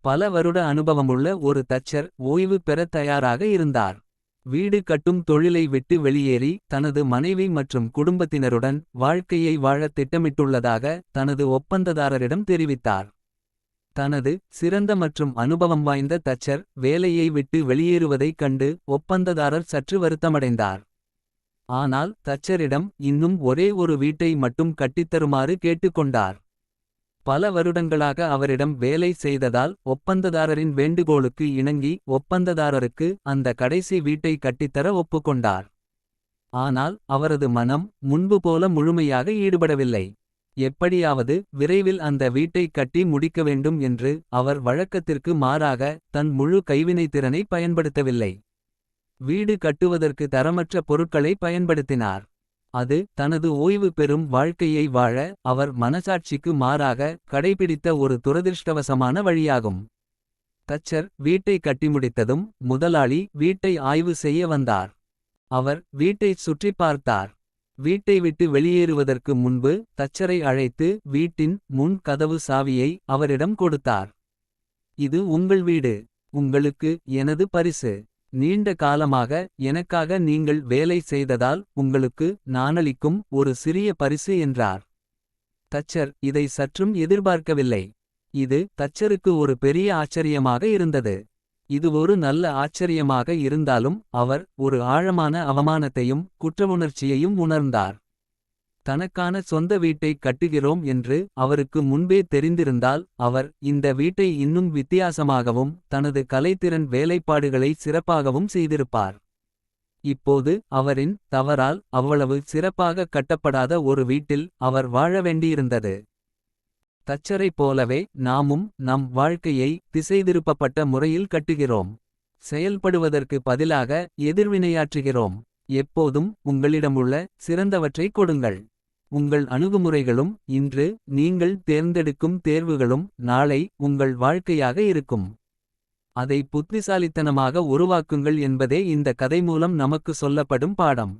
பல வருட அனுபவமுள்ள ஒரு தச்சர் ஓய்வு பெறத் தயாராக இருந்தார். வீடு கட்டும் தொழிலை விட்டு வெளியேறி தனது மனைவி மற்றும் குடும்பத்தினருடன் வாழ்க்கையை வாழத் திட்டமிட்டுள்ளதாக தனது ஒப்பந்ததாரரிடம் தெரிவித்தார். தனது சிறந்த மற்றும் அனுபவம் வாய்ந்த தச்சர் வேலையை விட்டு வெளியேறுவதைக் கண்டு ஒப்பந்ததாரர் சற்று வருத்தமடைந்தார். ஆனால் தச்சரிடம் இன்னும் ஒரே ஒரு வீட்டை மட்டும் கட்டித்தருமாறு கேட்டுக்கொண்டார். பல வருடங்களாக அவரிடம் வேலை செய்ததால் ஒப்பந்ததாரரின் வேண்டுகோளுக்கு இணங்கி ஒப்பந்ததாரருக்கு அந்த கடைசி வீட்டை கட்டித்தர ஒப்புக்கொண்டார். ஆனால் அவரது மனம் முன்பு போல முழுமையாக ஈடுபடவில்லை. எப்படியாவது விரைவில் அந்த வீட்டை கட்டி முடிக்க வேண்டும் என்று அவர் வழக்கத்திற்கு மாறாக தன் முழு கைவினைத்திறனை பயன்படுத்தவில்லை. வீடு கட்டுவதற்கு தரமற்ற பொருட்களை பயன்படுத்தினார். அது தனது ஓய்வு பெறும் வாழ்க்கையை வாழ அவர் மனசாட்சிக்கு மாறாக கடைபிடித்த ஒரு துரதிர்ஷ்டவசமான வழியாகும். தச்சர் வீட்டை கட்டிமுடித்ததும் முதலாளி வீட்டை ஆய்வு செய்ய வந்தார். அவர் வீட்டைச் சுற்றிப் பார்த்தார். வீட்டை விட்டு வெளியேறுவதற்கு முன்பு தச்சரை அழைத்து வீட்டின் முன் கதவு சாவியை அவரிடம் கொடுத்தார். இது உங்கள் வீடு. உங்களுக்கு எனது பரிசு. நீண்ட காலமாக எனக்காக நீங்கள் வேலை செய்ததால் உங்களுக்கு நானளிக்கும் ஒரு சிறிய பரிசு என்றார். தச்சர் இதை சற்றும் எதிர்பார்க்கவில்லை. இது தச்சருக்கு ஒரு பெரிய ஆச்சரியமாக இருந்தது. இது ஒரு நல்ல ஆச்சரியமாக இருந்தாலும் அவர் ஒரு ஆழமான அவமானத்தையும் குற்றவுணர்ச்சியையும் உணர்ந்தார். தனக்கான சொந்த வீட்டை கட்டுகிறோம் என்று அவருக்கு முன்பே தெரிந்திருந்தால் அவர் இந்த வீட்டை இன்னும் வித்தியாசமாகவும் தனது கலைத்திறன் வேலைப்பாடுகளை சிறப்பாகவும் செய்திருப்பார். இப்போது அவரின் தவறால் அவ்வளவு சிறப்பாக கட்டப்படாத ஒரு வீட்டில் அவர் வாழ வேண்டியிருந்தது. தச்சரைப் போலவே நாமும் நம் வாழ்க்கையை திசைதிருப்பப்பட்ட முறையில் கட்டுகிறோம். செயல்படுவதற்கு பதிலாக எதிர்வினையாற்றுகிறோம். எப்போதும் உங்களிடமுள்ள சிறந்தவற்றைக் கொடுங்கள். உங்கள் அணுகுமுறைகளும் இன்று நீங்கள் தேர்ந்தெடுக்கும் தேர்வுகளும் நாளை உங்கள் வாழ்க்கையாக இருக்கும். அதை புத்திசாலித்தனமாக உருவாக்குங்கள் என்பதே இந்த கதை மூலம் நமக்கு சொல்லப்படும் பாடம்.